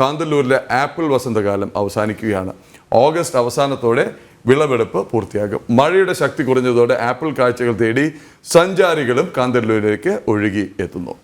കാന്തല്ലൂരിലെ apple വസന്തകാലം അവസാനിക്കുകയാണ്. August അവസാനത്തോടെ വിളവെടുപ്പ് പൂർത്തിയാകും. മഴയുടെ ശക്തി കുറഞ്ഞതോടെ ആപ്പിൾ കാഴ്ചകൾ തേടി സഞ്ചാരികളും കാന്തല്ലൂരിലേക്ക് ഒഴുകി എത്തുന്നു.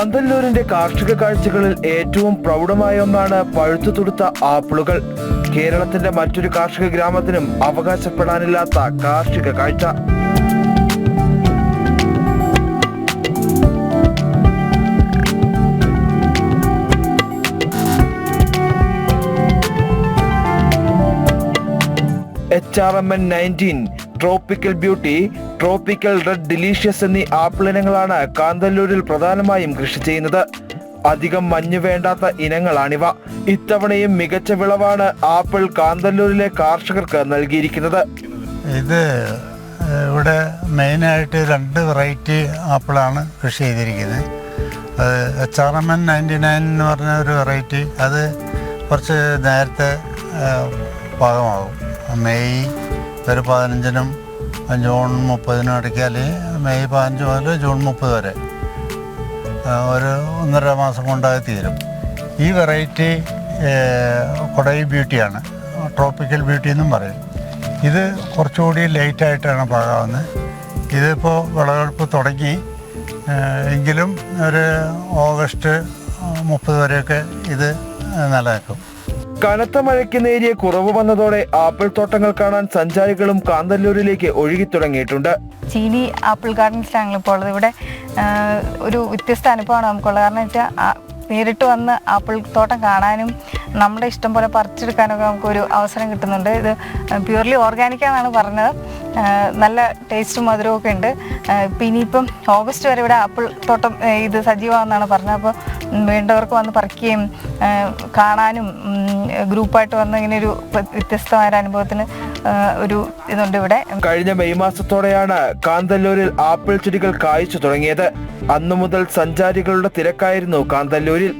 കാന്തല്ലൂരിന്റെ കാർഷിക കാഴ്ചകളിൽ ഏറ്റവും പ്രൗഢമായ ഒന്നാണ് പഴുത്തു തുടുത്ത ആപ്പിളുകൾ. കേരളത്തിന്റെ മറ്റൊരു കാർഷിക ഗ്രാമത്തിനും അവകാശപ്പെടാനില്ലാത്ത കാർഷിക കാഴ്ച. H R M N nineteen tropical beauty tropical red delicious എന്നീ ആപ്പിൾ ഇനങ്ങളാണ് കാന്തല്ലൂരിൽ പ്രധാനമായും കൃഷി ചെയ്യുന്നത്. അധികം മഞ്ഞു വേണ്ടാത്ത ഇനങ്ങളാണിവ. ഇത്തവണയും മികച്ച വിളവാണ് ആപ്പിൾ കാന്തല്ലൂരിലെ കർഷകർക്ക് നൽകിയിരിക്കുന്നത്. ഇത് ഇവിടെ മെയിനായിട്ട് രണ്ട് വെറൈറ്റി ആപ്പിളാണ് കൃഷി ചെയ്തിരിക്കുന്നത്. അത് H R M N ninety nine എന്ന് പറഞ്ഞ ഒരു വെറൈറ്റി. അത് കുറച്ച് നേരത്തെ പാകമാകും. മെയ് ഒരു പതിനഞ്ചിനും ജൂൺ മുപ്പതിനും ഇടയ്ക്ക് അല്ലെങ്കിൽ മെയ് പതിനഞ്ച് മുതൽ ജൂൺ മുപ്പത് വരെ. ഒരു ഒന്നര മാസം കൊണ്ടായി തീരും. ഈ വെറൈറ്റി കൊടൈ ബ്യൂട്ടിയാണ് ട്രോപ്പിക്കൽ ബ്യൂട്ടി എന്നും പറയും. ഇത് കുറച്ചുകൂടി ലേറ്റായിട്ടാണ് പാകാവുന്നത്. ഇതിപ്പോൾ വിളവെടുപ്പ് തുടങ്ങി. എങ്കിലും ഒരു ഓഗസ്റ്റ് മുപ്പത് വരെയൊക്കെ ഇത് നിലനിൽക്കും കനത്ത മഴയ്ക്ക് നേരിയ കുറവ് വന്നതോടെ ആപ്പിൾ തോട്ടങ്ങൾ കാണാൻ സഞ്ചാരികളും കാന്തല്ലൂരിലേക്ക് ഒഴുകി തുടങ്ങിയിട്ടുണ്ട്. ചീനി ആപ്പിൾ ഗാർഡൻസിലാണ് ഇപ്പോൾ ഉള്ളത്. ഇവിടെ ഒരു വ്യത്യസ്ത അനുഭവമാണ് നമുക്കുള്ളത്. കാരണം വെച്ചാൽ നേരിട്ട് വന്ന് ആപ്പിൾ തോട്ടം കാണാനും നമ്മുടെ ഇഷ്ടം പോലെ പറിച്ചെടുക്കാനൊക്കെ നമുക്കൊരു അവസരം കിട്ടുന്നുണ്ട്. ഇത് പ്യൂർലി ഓർഗാനിക്കാന്നാണ് പറഞ്ഞത്. നല്ല ടേസ്റ്റും മധുരവും ഒക്കെ ഉണ്ട് ഇപ്പം ഇനിയിപ്പം ഓഗസ്റ്റ് വരെ ഇവിടെ ആപ്പിൾ തോട്ടം ഇത് സജീവമാണെന്നാണ് പറഞ്ഞത്. അപ്പോൾ വേണ്ടവർക്ക് വന്ന് പറിക്കുകയും കാണാനും ഗ്രൂപ്പായിട്ട് വന്ന് ഇങ്ങനെ ഒരു വ്യത്യസ്തമായ ഒരു അനുഭവത്തിന് ഒരു ഇതുണ്ട് ഇവിടെ. കഴിഞ്ഞ മെയ് മാസത്തോടെയാണ് കാന്തല്ലൂരിൽ ആപ്പിൾ ചെടികൾ കായ്ച്ചു തുടങ്ങിയത്. അന്നു മുതൽ സഞ്ചാരികളുടെ തിരക്കായിരുന്നു കാന്തല്ലൂരിൽ.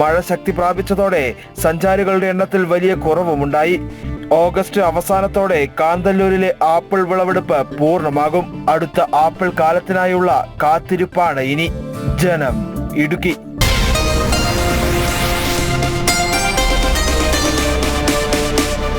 മഴ ശക്തി പ്രാപിച്ചതോടെ സഞ്ചാരികളുടെ എണ്ണത്തിൽ വലിയ കുറവുമുണ്ടായി. ഓഗസ്റ്റ് അവസാനത്തോടെ കാന്തല്ലൂരിലെ ആപ്പിൾ വിളവെടുപ്പ് പൂർണമാകും. അടുത്ത ആപ്പിൾ കാലത്തിനായുള്ള കാത്തിരിപ്പാണ് ഇനി. ജനം ഇടുക്കി.